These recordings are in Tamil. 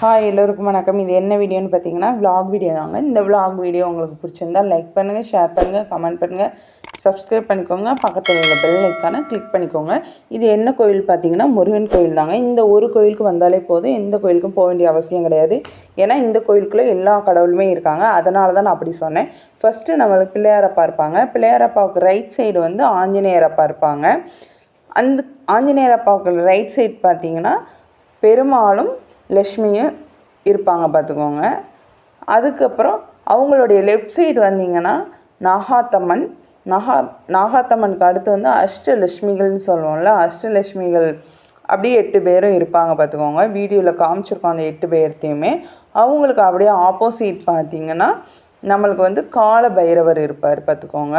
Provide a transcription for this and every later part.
ஹாய் எல்லோருக்கும் வணக்கம். இது என்ன வீடியோன்னு பார்த்தீங்கன்னா விலாக் வீடியோ தாங்க. இந்த விலாக் வீடியோ உங்களுக்கு பிடிச்சிருந்தா லைக் பண்ணுங்கள் ஷேர் பண்ணுங்கள் கமெண்ட் பண்ணுங்கள் சப்ஸ்கிரைப் பண்ணிக்கோங்க. பக்கத்தில் உள்ள பெல் லைக்கான கிளிக் பண்ணிக்கோங்க. இது என்ன கோயில் பார்த்தீங்கன்னா முருகன் கோயில் தாங்க. இந்த ஒரு கோயிலுக்கு வந்தாலே போதும். எந்த கோயிலுக்கும் போக வேண்டிய அவசியம் கிடையாது. ஏன்னா இந்த கோயிலுக்குள்ளே எல்லா கடவுளுமே இருக்காங்க. அதனால தான் நான் அப்படி சொன்னேன். ஃபஸ்ட்டு நம்மளுக்கு பிள்ளையாரப்பா இருப்பாங்க. பிள்ளையாரப்பாவுக்கு ரைட் சைடு வந்து ஆஞ்சநேயரப்பா இருப்பாங்க. அந்த ஆஞ்சநேயரப்பாவுக்கு ரைட் சைடு பார்த்தீங்கன்னா பெருமாளும் லக்ஷ்மியும் இருப்பாங்க பார்த்துக்கோங்க. அதுக்கப்புறம் அவங்களுடைய லெஃப்ட் சைடு வந்தீங்கன்னா நாகாத்தம்மன் நகா நாகாத்தம்மனுக்கு அடுத்து வந்து அஷ்டலட்சுமிகள்னு சொல்லுவோம்ல அஷ்டலட்சுமிகள். அப்படியே எட்டு பேரும் இருப்பாங்க பார்த்துக்கோங்க. வீடியோவில் காமிச்சிருக்கோம் அந்த எட்டு பேர்த்தையுமே. அவங்களுக்கு அப்படியே ஆப்போசிட் பார்த்தீங்கன்னா நம்மளுக்கு வந்து கால பைரவர் இருப்பார் பார்த்துக்கோங்க.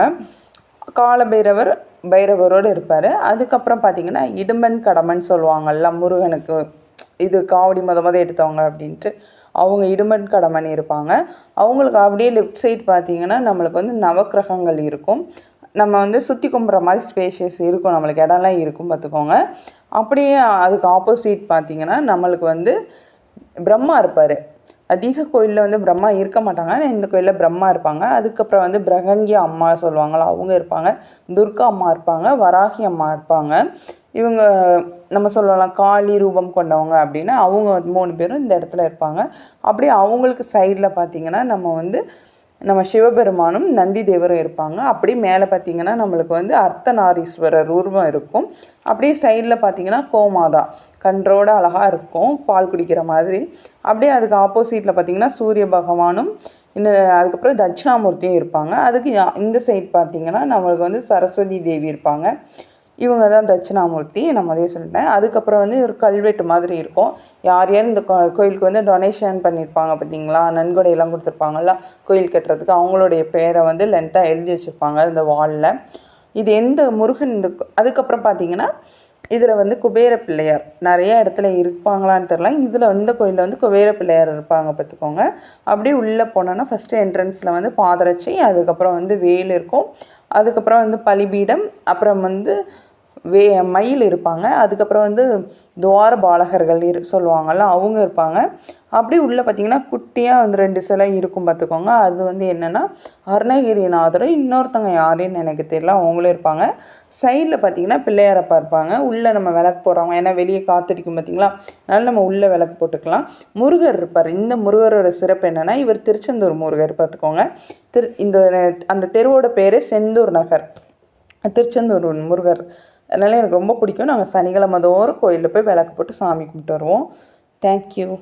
கால பைரவர் பைரவரோடு இருப்பார். அதுக்கப்புறம் பார்த்தீங்கன்னா இடும்பன் கடமன் சொல்லுவாங்கல்ல முருகனுக்கு இது காவடி முத முத எடுத்தவங்க அப்படின்ட்டு அவங்க இடுமன் கடமணி இருப்பாங்க. அவங்களுக்கு அப்படியே லெஃப்ட் சைட் பார்த்தீங்கன்னா நம்மளுக்கு வந்து நவக்கிரகங்கள் இருக்கும். நம்ம வந்து சுற்றி கும்பிட்ற மாதிரி ஸ்பேஷியஸ் இருக்கும். நம்மளுக்கு இடம்லாம் இருக்கும் பார்த்துக்கோங்க. அப்படியே அதுக்கு ஆப்போசிட் பார்த்தீங்கன்னா நம்மளுக்கு வந்து பிரம்மா இருப்பார். அதிக கோயிலில் வந்து பிரம்மா இருக்க மாட்டாங்க. ஆனால் இந்த கோயிலில் பிரம்மா இருப்பாங்க. அதுக்கப்புறம் வந்து பிரகங்கி அம்மா சொல்லுவாங்களா அவங்க இருப்பாங்க. துர்கா அம்மா இருப்பாங்க. வராகி அம்மா இருப்பாங்க. இவங்க நம்ம சொல்லலாம் காளி ரூபம் கொண்டவங்க அப்படின்னா அவங்க வந்து மூணு பேரும் இந்த இடத்துல இருப்பாங்க. அப்படியே அவங்களுக்கு சைடில் பார்த்தீங்கன்னா நம்ம வந்து நம்ம சிவபெருமானும் நந்தி தேவரும் இருப்பாங்க. அப்படியே மேலே பார்த்தீங்கன்னா நம்மளுக்கு வந்து அர்த்தநாரீஸ்வரர் உருவம் இருக்கும். அப்படியே சைடில் பார்த்தீங்கன்னா கோமாதா. கன்றோட அழகாக இருக்கும் பால் குடிக்கிற மாதிரி. அப்படியே அதுக்கு ஆப்போசிட்டில் பார்த்தீங்கன்னா சூரிய பகவானும் இன்னும் அதுக்கப்புறம் தட்சிணாமூர்த்தியும் இருப்பாங்க. அதுக்கு யா- இந்த சைட் பார்த்தீங்கன்னா நம்மளுக்கு வந்து சரஸ்வதி தேவி இருப்பாங்க. இவங்க தான் தட்சிணாமூர்த்தி நான் முதலே சொல்லிட்டேன். அதுக்கப்புறம் வந்து ஒரு கல்வெட்டு மாதிரி இருக்கும். யார் யார் இந்த கோ- கோயிலுக்கு வந்து டொனேஷன் பண்ணியிருப்பாங்க பார்த்தீங்களா? நன்கொடையெல்லாம் கொடுத்துருப்பாங்கல்ல கோயில் கட்டுறதுக்கு அவங்களுடைய பேரை வந்து லென்த்தாக எழுதி வச்சுருப்பாங்க இந்த வாலில் இது எந்த முருகன் இந்த அதுக்கப்புறம் பார்த்தீங்கன்னா இதில் வந்து குபேர பிள்ளையார். நிறைய இடத்துல இருப்பாங்களான்னு தெரில இதில் இந்த கோயிலில் வந்து குபேர பிள்ளையார் இருப்பாங்க பார்த்துக்கோங்க. அப்படியே உள்ளே போனோன்னா ஃபஸ்ட்டு என்ட்ரன்ஸில் வந்து பாதரட்சை அதுக்கப்புறம் வந்து வேல் இருக்கும். அதுக்கப்புறம் வந்து பலிபீடம் அப்புறம் வந்து வே மயில் இருப்பாங்க. அதுக்கப்புறம் வந்து துவார பாலகர்கள் இரு சொல்லுவாங்கள்ல அவங்க இருப்பாங்க. அப்படி உள்ளே பார்த்தீங்கன்னா குட்டியாக வந்து ரெண்டு சிலை இருக்கும் பார்த்துக்கோங்க அது வந்து என்னென்னா அருணகிரிநாதரும் இன்னொருத்தவங்க யாருன்னு எனக்கு தெரியல அவங்களும் இருப்பாங்க. சைடில் பார்த்தீங்கன்னா பிள்ளையாரப்பா இருப்பாங்க. உள்ளே நம்ம விளக்கு போடுறவங்க ஏன்னா வெளியே காத்தடிக்கும் பார்த்தீங்களா அதனால் நம்ம உள்ளே விளக்கு போட்டுக்கலாம். முருகர் இருப்பார். இந்த முருகரோட சிறப்பு என்னென்னா இவர் திருச்செந்தூர் முருகர் பார்த்துக்கோங்க திரு இந்த அந்த தெருவோட பேர் செந்தூர் நகர். திருச்செந்தூர் முருகர். அதனால் எனக்கு ரொம்ப பிடிக்கும். நாங்கள் சனிக்கிழமை தோறும் கோயிலில் போய் விளக்கு போட்டு சாமி கும்பிட்டு வருவோம். தேங்க்யூ